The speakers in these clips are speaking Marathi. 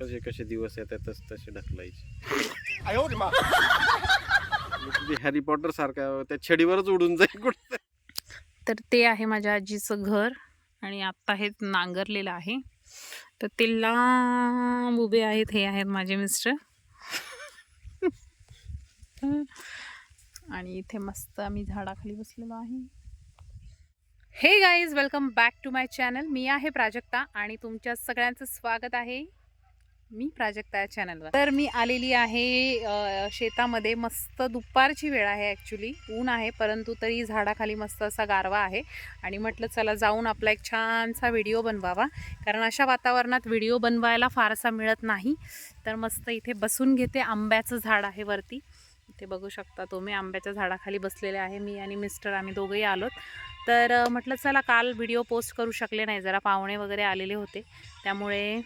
कसे कसे दिवस येतात तस तसे ढकलायचे. हॅरी पॉटर सारख्या त्या छडीवरच उडून जाईल कुठं. तर ते आहे माझ्या आजीचं घर आणि आत्ता हे नांगरलेलं आहे. तर ते लांब उभे आहेत हे आहेत माझे मिस्टर. आणि इथे मस्त आम्ही झाडाखाली बसलेलो आहे. हे guys welcome back to my channel मी आहे प्राजक्ता आणि तुमच्या सगळ्यांचं स्वागत आहे. मी प्राजक्ता या चॅनलवर तर मी आलेली आहे शेतामध्ये. मस्त दुपारची वेळ आहे ॲक्च्युली ऊन आहे परंतु तरी झाडाखाली मस्त असा गारवा आहे. आणि म्हटलं चला जाऊन आपला एक छानसा व्हिडिओ बनवावा. कारण अशा वातावरणात व्हिडिओ बनवायला फारसा मिळत नाही. तर मस्त इथे बसून घेते आंब्याचं झाड आहे वरती. इथे बघू शकता तुम्ही आंब्याच्या झाडाखाली बसलेले आहे मी आणि मिस्टर आम्ही दोघंही आलोत. तर म्हटलं चला काल व्हिडिओ पोस्ट करू शकले नाही. जरा पाहुणे वगैरे आलेले होते. त्यामुळे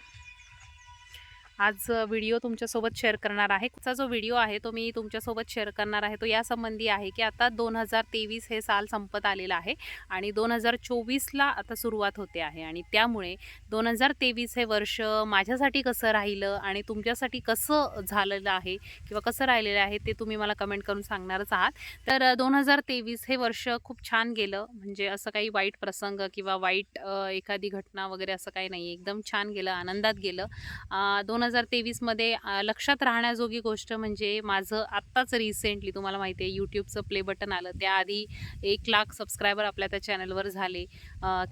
आज व्हिडिओ तुमच्यासोबत शेअर करणार आहे. चा जो व्हिडिओ आहे तो मी तुमच्यासोबत शेअर करणार आहे. तो या संबंधी आहे की आता दोन हजार तेवीस हे साल संपत आलेलं आहे आणि दोन हजार चोवीसला आता सुरुवात होते आहे आणि त्यामुळे दोन हजार तेवीस हे वर्ष माझ्यासाठी कसं राहिलं आणि तुमच्यासाठी कसं झालेलं आहे किंवा कसं राहिलेलं आहे ते तुम्ही मला कमेंट करून सांगणारच आहात. तर दोन हजार तेवीस हे वर्ष खूप छान गेलं. म्हणजे असं काही वाईट प्रसंग किंवा वाईट एखादी घटना वगैरे असं काही नाही एकदम छान गेलं आनंदात गेलं. दोन हजार तेवीसमध्ये लक्षात राहण्याजोगी गोष्ट म्हणजे माझं आत्ताच रिसेंटली तुम्हाला माहिती आहे यूट्यूबचं प्ले बटन आलं. त्याआधी एक लाख सबस्क्रायबर आपल्या त्या चॅनलवर झाले.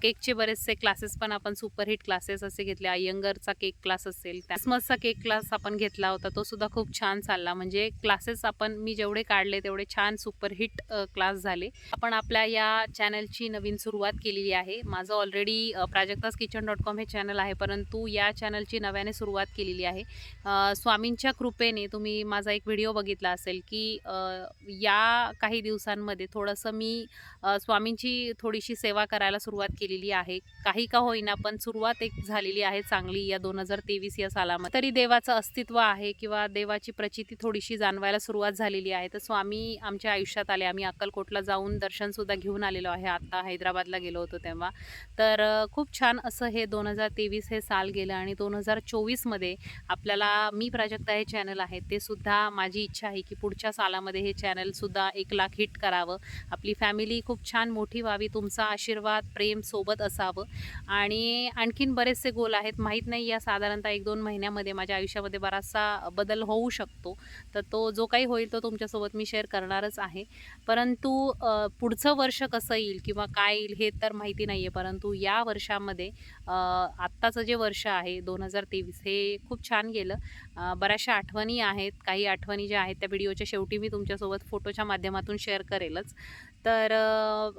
केकचे बरेचसे क्लासेस पण आपण सुपरहिट क्लासेस असे घेतले. अय्यंगरचा केक क्लास असेल क्रिसमसचा केक क्लास आपण घेतला होता तो सुद्धा खूप छान चालला. म्हणजे क्लासेस आपण मी जेवढे काढले तेवढे छान सुपरहिट क्लास झाले. आपण आपल्या या चॅनलची नवीन सुरुवात केलेली आहे. माझं already Prajakta's kitchen dot com हे चॅनल आहे परंतु या चॅनलची नव्याने सुरुवात केलेली आहे. स्वामींच्या कृपेने तुम्ही माझा एक व्हिडिओ बघितला असेल की या काही दिवसांमध्ये थोडंसं मी स्वामींची थोडीशी सेवा करायला सुरुवात केलेली आहे. काही का होईना पण सुरुवात एक झालेली आहे चांगली या दोन हजार तेवीस या सालामध्ये. तरी देवाचं अस्तित्व आहे किंवा देवाची प्रचिती थोडीशी जाणवायला सुरुवात झालेली आहे. तर स्वामी आमच्या आयुष्यात आले. आम्ही अक्कलकोटला जाऊन दर्शनसुद्धा घेऊन आलेलो आहे. आता हैदराबादला गेलो होतो तेव्हा. तर खूप छान असं हे दोन हजार तेवीस हे साल गेलं आणि दोन हजार चोवीसमध्ये आपल्याला मी प्राजक्ता हे चॅनल आहे ते सुद्धा माझी इच्छा आहे की पुढच्या सालामध्ये हे चॅनलसुद्धा एक लाख हिट करावं. आपली फॅमिली खूप छान मोठी व्हावी तुमचा आशीर्वाद प्रेम सोबत असावं. आणि आणखीन बरेचसे गोल आहेत. माहीत नाही या साधारणतः एक दोन महिन्यामध्ये माझ्या आयुष्यामध्ये बराचसा बदल होऊ शकतो. तर तो जो काही होईल तो तुमच्यासोबत मी शेअर करणारच आहे. परंतु पुढचं वर्ष कसं येईल किंवा काय येईल हे तर माहिती नाही आहे परंतु या वर्षामध्ये आत्ताचं जे वर्ष आहे दोन हजार तेवीस हे खूप खूप छान गेलं बऱ्याचशा आठवणी आहेत. काही आठवणी ज्या आहेत त्या व्हिडिओच्या शेवटी मी तुमच्यासोबत फोटोच्या माध्यमातून शेअर करेलच. तर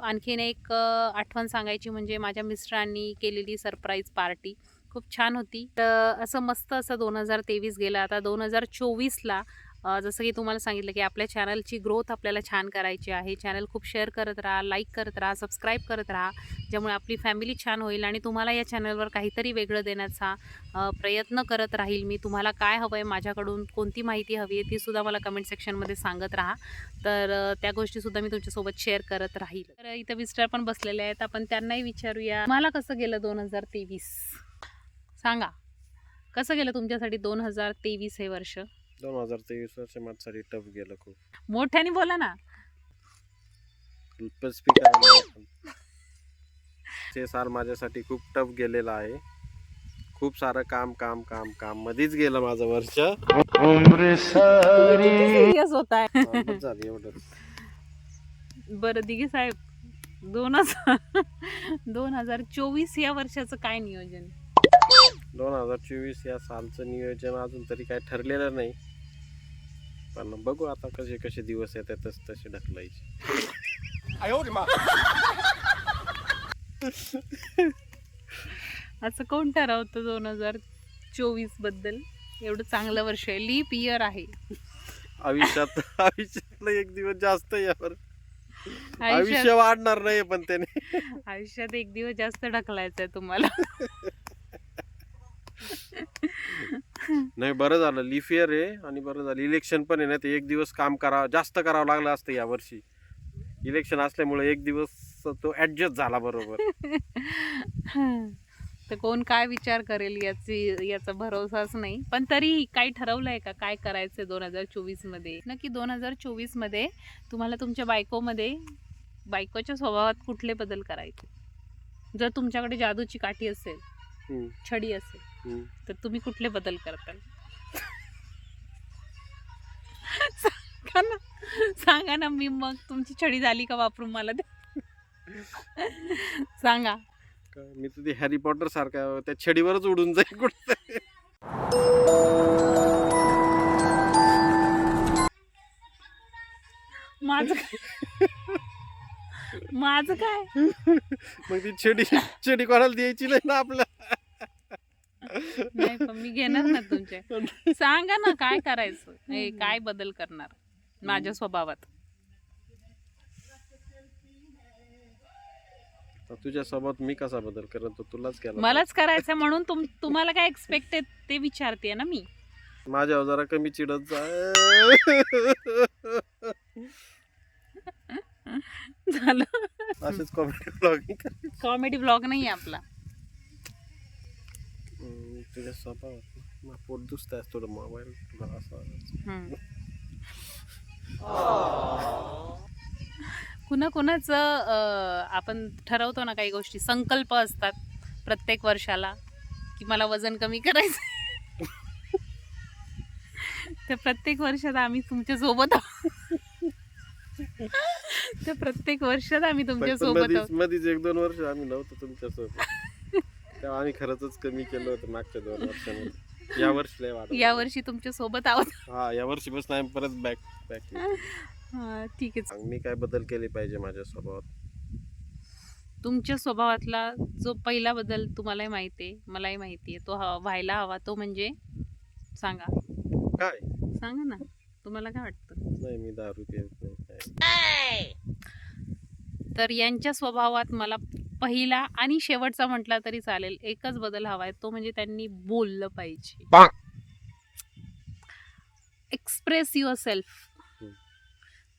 आणखीन एक आठवण सांगायची म्हणजे माझ्या मिस्टरांनी केलेली सरप्राईज पार्टी. खूप छान होती. तर असं मस्त असं दोन हजार तेवीस गेलं. आता दोन हजार चोवीसला जसं की तुम्हाला सांगितलं की आपल्या चॅनलची ग्रोथ आपल्याला छान करायची आहे. चॅनल खूप शेअर करत राहा लाईक करत राहा सबस्क्राईब करत राहा. ज्यामुळे आपली फॅमिली छान होईल आणि तुम्हाला या चॅनलवर काहीतरी वेगळं देण्याचा प्रयत्न करत राहील मी. तुम्हाला काय हवं आहे माझ्याकडून कोणती माहिती हवी आहे तीसुद्धा मला कमेंट सेक्शनमध्ये सांगत राहा. तर त्या गोष्टीसुद्धा मी तुमच्यासोबत शेअर करत राहील. तर इथं मिस्टर पण बसलेले आहेत. आपण त्यांनाही विचारूया. मला कसं गेलं दोन हजार तेवीस? सांगा. कसं गेलं तुमच्यासाठी दोन हजार तेवीस हे वर्ष? दोन हजार तेवीस वर्ष माझ्यासाठी टफ गेलं खूप. मोठ्याने बोला ना. स्पीकर ते साल माझ्यासाठी खूप टफ गेलेलं आहे. खूप सारं काम काम काम काम मध्येच गेलं माझं वर्ष. सिरियस होत आहे हा, बस झालं एवढंच बरं दिघे साहेब दोन हजार दोन हजार चोवीस या वर्षाचं काय नियोजन? दोन हजार चोवीस या सालचं नियोजन अजून तरी काय ठरलेलं नाही. पण बघू आता कसे कसे दिवस येतात तस तसे ढकलायचे. असं कोण ठरवतं दोन हजार चोवीसबद्दल? एवढं चांगलं वर्ष आहे. लीप इयर आहे. आयुष्यात आयुष्यातलं एक दिवस जास्त यावर आयुष्य वाढणार नाही पण त्याने. आयुष्यात एक दिवस जास्त ढकलायचंय तुम्हाला. नाही बरं झालं. लिफ इयर आहे आणि बरं झालं. इलेक्शन पण आहे ना ते एक दिवस काम करा जास्त करावं लागलं असतं या वर्षी. इलेक्शन असल्यामुळे एक दिवस तो ऍडजस्ट झाला बरोबर. तर कोण काय विचार करेल याची याचा भरोसाच नाही. पण तरी काही ठरवलंय का? काय करायचंय दोन हजार चोवीसमध्ये नक्की दोन हजार चोवीसमध्ये तुम्हाला तुमच्या बायकोमध्ये बायकोच्या स्वभावात कुठले बदल करायचे? जर तुमच्याकडे जादूची काठी असेल छडी असेल. तर तुम्ही कुठले बदल करताल? सांगा ना. सांगा ना मी मग तुमची छडी झाली का वापरून मला ते सांगा. मी तर ते हॅरी पॉटर सारखा त्या छडीवरच उडून जाईल कुठे. माझं माझं काय? मग ती छडी छडी कोणाला द्यायची नाही ना आपल्या नाही पण मी घेणार ना तुमचे. सांगा ना काय करायचं? हे काय बदल करणार माझ्या स्वभावात? तर तुझ्या सोबत मी कसा बदल करत तो तुलाच केला मलाच करायचं म्हणून तुम तुम्हाला काय एक्सपेक्ट आहे ते विचारते ना मी. माझ्यावर जरा कमी चिडत जा. झालं. असेच कॉमेडी ब्लॉगिंग कॉमेडी ब्लॉग नाही आपला. तुझ्या स्वभावात ना, पोट दुसत आहे थोडं मोबाईल तुला असं. कुणा कुणाचं आपण ठरवतो ना काही गोष्टी संकल्प असतात प्रत्येक वर्षाला की मला वजन कमी करायचं तर प्रत्येक वर्षात आम्ही तुमच्यासोबत आहोत. तर प्रत्येक वर्षात आम्ही तुमच्यासोबत मधीच एक दोन वर्ष आम्ही नव्हतो तुमच्यासोबत. तेव्हा आम्ही खरंच कमी केलं होतं मागच्या दोन वर्षामध्ये. या वर्षी लय वाढ या वर्षी तुमच्यासोबत आहोत. हा या वर्षी बसून आम्ही परत बॅक बॅक हा, ठीक आहे. मी काय बदल केले पाहिजे माझ्या स्वभावात? तुमच्या स्वभावातला जो पहिला बदल तुम्हालाही माहिती आहे मलाही माहिती आहे तो व्हायला हवा तो म्हणजे सांगा. काय? सांगा ना तुम्हाला काय वाटतं? नाही मी दारू पित नाही काय? तर यांच्या स्वभावात मला पहिला आणि शेवटचा म्हटला तरी चालेल. एकच बदल हवा आहे तो म्हणजे त्यांनी बोललं पाहिजे. Express yourself.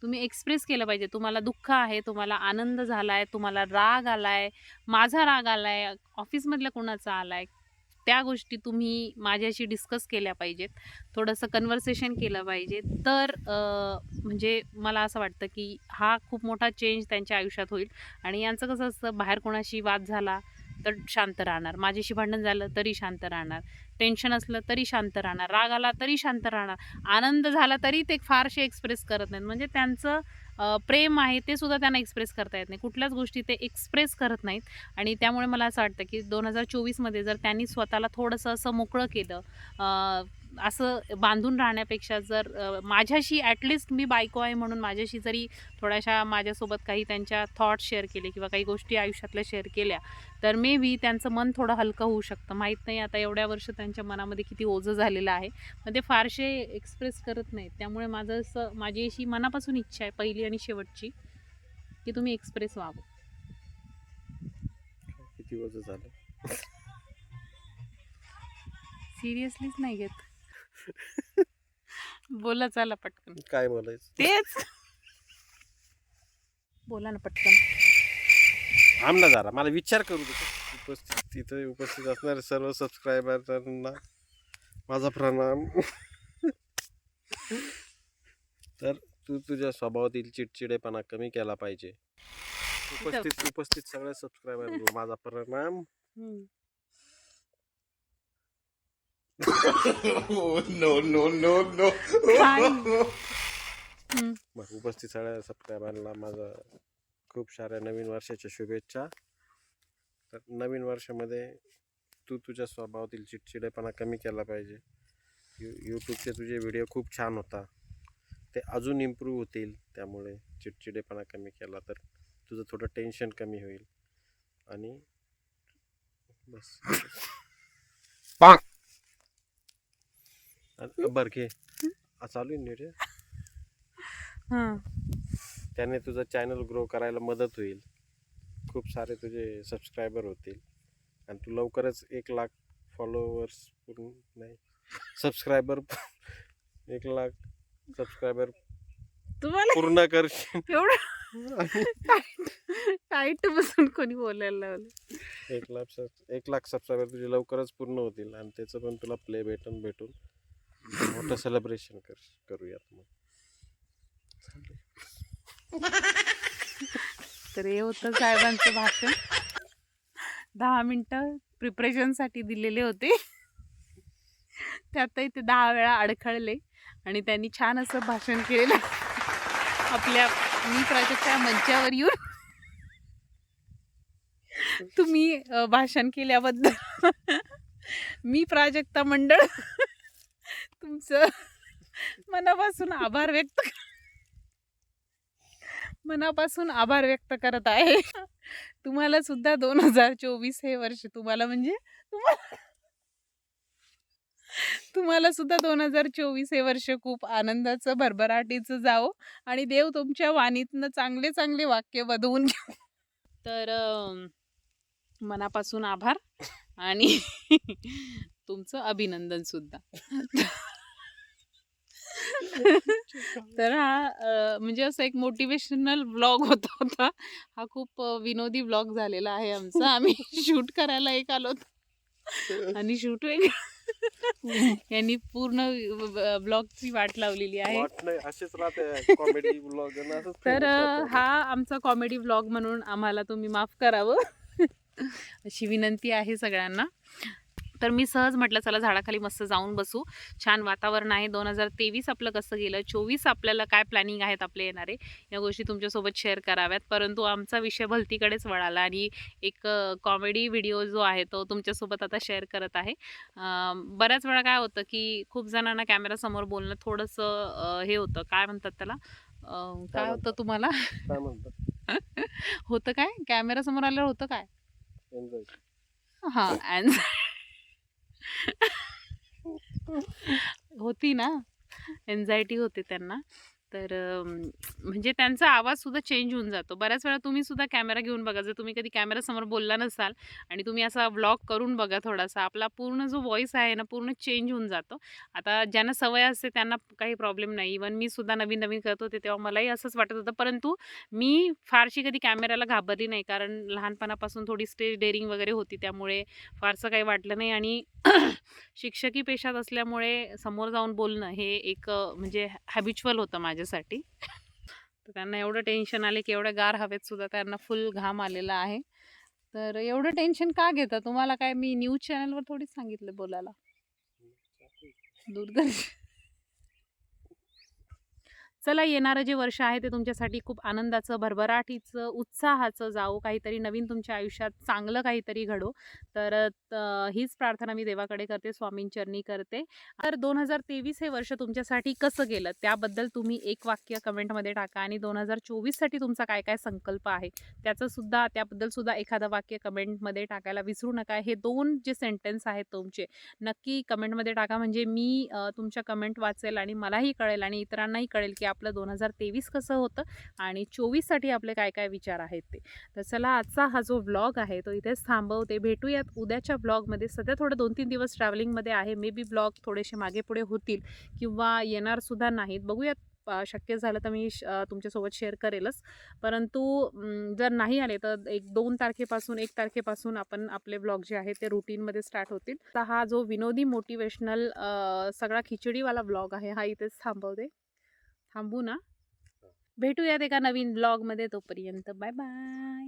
तुम्ही एक्सप्रेस केलं पाहिजे. तुम्हाला दुःख आहे तुम्हाला आनंद झालाय तुम्हाला राग आलाय माझा राग आलाय ऑफिसमधल्या कोणाचा आलाय? त्या गोष्टी तुम्ही माझ्याशी डिस्कस केल्या पाहिजेत. थोडंसं कन्व्हर्सेशन केलं पाहिजे. तर म्हणजे मला असं वाटतं की हा खूप मोठा चेंज त्यांच्या आयुष्यात होईल आणि यांचं कसं असतं बाहेर कोणाशी वाद झाला तर शांत राहणार. माझ्याशी भांडण झालं तरी शांत राहणार. टेन्शन असलं तरी शांत राहणार राग आला तरी शांत राहणार आनंद झाला तरी ते फारसे एक्सप्रेस करत नाहीत. म्हणजे त्यांचं प्रेम आहे ते सुद्धा त्यांना एक्सप्रेस करता येत नाही. कुठल्याच गोष्टी ते एक्सप्रेस करत नाहीत. आणि त्यामुळे मला असं वाटतं की दोन हजार चोवीसमध्ये जर त्यांनी स्वतःला थोडंसं असं मोकळं केलं असं बांधून राहण्यापेक्षा जर माझ्याशी ॲटलिस्ट मी बायको आहे म्हणून माझ्याशी जरी थोड्याशा माझ्यासोबत काही त्यांच्या थॉट्स शेअर केले किंवा काही गोष्टी आयुष्यातल्या शेअर केल्या तर मे बी त्यांचं मन थोडं हलकं होऊ शकतं. माहीत नाही आता एवढ्या वर्ष त्यांच्या मनामध्ये किती ओझं झालेलं आहे. पण ते फारसे एक्सप्रेस करत नाहीत. त्यामुळे माझं असं माझी अशी मनापासून इच्छा आहे पहिली आणि शेवटची की तुम्ही एक्सप्रेस व्हावं. किती वजन झालं? सिरियसलीच नाही घेत. बोला चला पटकन. काय बोलायचं? तेच. बोला ना पटकन. थांब ना जरा मला विचार करू दे. उपस्थित तिथे उपस्थित असणारे सर्व सबस्क्रायबरांना माझा प्रणाम तर तू तुझ्या स्वभावातील चिडचिडेपणा कमी केला पाहिजे उपस्थित उपस्थित सगळ्या सबस्क्रायबर माझा प्रणाम no. काय? हम्म. मग उपस्थित सगळ्या सबस्क्रायबरला माझा खूप साऱ्या नवीन वर्षाच्या शुभेच्छा तर नवीन वर्षामध्ये तू तुझ्या स्वभावातील चिडचिडेपणा कमी केला पाहिजे. यू यूट्यूबचे तुझे व्हिडिओ खूप छान होता. ते अजून इम्प्रूव्ह होतील. त्यामुळे चिडचिडेपणा कमी केला तर तुझं थोडं टेन्शन कमी होईल. आणि बस. बरं घे. आ, चालू आहे हे? हा. त्याने तुझं चॅनल ग्रो करायला मदत होईल. खूप सारे तुझे सबस्क्रायबर होतील. आणि तू लवकरच एक लाख फॉलोअर्स पूर्ण नाही सबस्क्रायबर एक लाख सबस्क्रायबर तुम्हाला पूर्ण करशील. एवढं टाईट बसून कोणी बोलायला लावलं? एक लाख एक लाख सबस्क्रायबर तुझे लवकरच पूर्ण होतील आणि त्याचं पण तुला प्ले भेटून भेटून मोठं सेलिब्रेशन कर करूयात मग. तर हे होतं साहेबांचं भाषण. दहा मिनटं प्रिपरेशनसाठी दिलेले होते. त्यातही ते दहा वेळा अडखळले आणि त्यांनी छान असं भाषण केलेलं. आपल्या मी प्राजक्ता मंचावर येऊन तुम्ही भाषण केल्याबद्दल मी प्राजक्ता मंडळ तुमचं मनापासून आभार व्यक्त मनापासून आभार व्यक्त करत आहे. तुम्हाला सुद्धा दोन हजार चोवीस हे वर्ष तुम्हाला म्हणजे तुम्हाला तुम्हाला सुद्धा दोन हजार चोवीस हे वर्ष खूप आनंदाचं भरभराटीचं जावो. आणि देव तुमच्या वाणीतनं चांगले चांगले वाक्य बदवून घेऊ तर मनापासून आभार आणि तुमचं अभिनंदन सुद्धा. तर हा म्हणजे असं एक मोटिवेशनल ब्लॉग होता होता. हा खूप विनोदी ब्लॉग झालेला आहे आमचा. आम्ही शूट करायला एक आलो होतो. आणि शूट यांनी पूर्ण ब्लॉगची वाट लावलेली आहे. कॉमेडी ब्लॉग तर हा आमचा कॉमेडी ब्लॉग म्हणून आम्हाला तुम्ही माफ करावं. अशी विनंती आहे सगळ्यांना. तर मी सहज म्हटलं चला झाडाखाली मस्त जाऊन बसू. छान वातावरण आहे. दोन हजार तेवीस आपलं कसं गेलं? चोवीस आपल्याला काय प्लॅनिंग आहेत आपले येणारे? या गोष्टी तुमच्यासोबत शेअर कराव्यात. परंतु आमचा विषय भलतीकडेच वळाला आणि एक कॉमेडी व्हिडिओ जो आहे तो तुमच्यासोबत आता शेअर करत आहे. बऱ्याच वेळा काय होतं की खूप जणांना कॅमेरासमोर बोलणं थोडंसं हे होतं. काय म्हणतात त्याला? काय होतं तुम्हाला? होतं काय? कॅमेरासमोर आल्यावर होतं काय? हा and होती ना. एन्झायटी होते त्यांना. तर म्हणजे त्यांचा आवाजसुद्धा चेंज होऊन जातो. बऱ्याच वेळा तुम्हीसुद्धा कॅमेरा घेऊन बघा. जर तुम्ही कधी कॅमेरासमोर बोलला नसाल आणि तुम्ही असा व्लॉग करून बघा थोडासा आपला पूर्ण जो व्हॉइस आहे ना पूर्ण चेंज होऊन जातो. आता ज्यांना सवय असते त्यांना काही प्रॉब्लेम नाही. इवन मी सुद्धा नवीन नवीन करत होते तेव्हा मलाही असंच वाटत होतं. परंतु मी फारशी कधी कॅमेऱ्याला घाबरली नाही. कारण लहानपणापासून थोडी स्टेज डेअरिंग वगैरे होती. त्यामुळे फारसं काही वाटलं नाही. आणि शिक्षकी पेशात असल्यामुळे समोर जाऊन बोलणं हे एक म्हणजे हॅबिच्युअल होतं माझ्या माझ्यासाठी. तर त्यांना एवढं टेन्शन आले की एवढ्या गार हवेत सुद्धा त्यांना फुल घाम आलेला आहे. तर एवढं टेन्शन का घेता? तुम्हाला काय मी न्यूज चॅनलवर थोडीच सांगितलं बोलायला? दूरदर्शन चला येणारं जे वर्ष आहे ते तुमच्यासाठी खूप आनंदाचं भरभराटीचं उत्साहाचं जाओ काहीतरी नवीन तुमच्या आयुष्यात चांगलं काहीतरी घडो. तर हीच प्रार्थना मी देवाकडे करते स्वामींचरणी करते. तर दोन हजार तेवीस हे वर्ष तुमच्यासाठी कसं गेलं? त्याबद्दल तुम्ही एक वाक्य कमेंटमध्ये टाका आणि दोन हजार चोवीससाठी तुमचा काय काय संकल्प आहे? त्याचं सुद्धा त्याबद्दल सुद्धा एखादं वाक्य कमेंटमध्ये टाकायला विसरू नका. हे दोन जे सेंटेन्स आहेत तुमचे नक्की कमेंटमध्ये टाका. म्हणजे मी तुमच्या कमेंट वाचेल आणि मलाही कळेल आणि इतरांनाही कळेल की आपलं दोन हजार तेवीस कसं होतं आणि चोवीससाठी आपले काय काय विचार आहेत ते. तर चला आजचा हा जो ब्लॉग आहे तो इथेच थांबवते भेटूयात उद्याच्या ब्लॉगमध्ये सध्या थोडं दोन तीन दिवस ट्रॅव्हलिंगमध्ये आहे. मे बी ब्लॉग थोडेसे मागे पुढे होतील किंवा येणारसुद्धा नाहीत. बघूयात शक्य झालं तर मी श- तुमच्यासोबत शेअर करेलच. परंतु जर नाही आले तर एक दोन तारखेपासून एक तारखेपासून आपण आपले ब्लॉग जे आहेत ते रुटीनमध्ये स्टार्ट होतील. तर हा जो विनोदी मोटिवेशनल सगळा खिचडीवाला ब्लॉग आहे हा इथेच थांबवते. थांबू ना. भेटूयात एका नवीन ब्लॉगमध्ये तोपर्यंत. Bye bye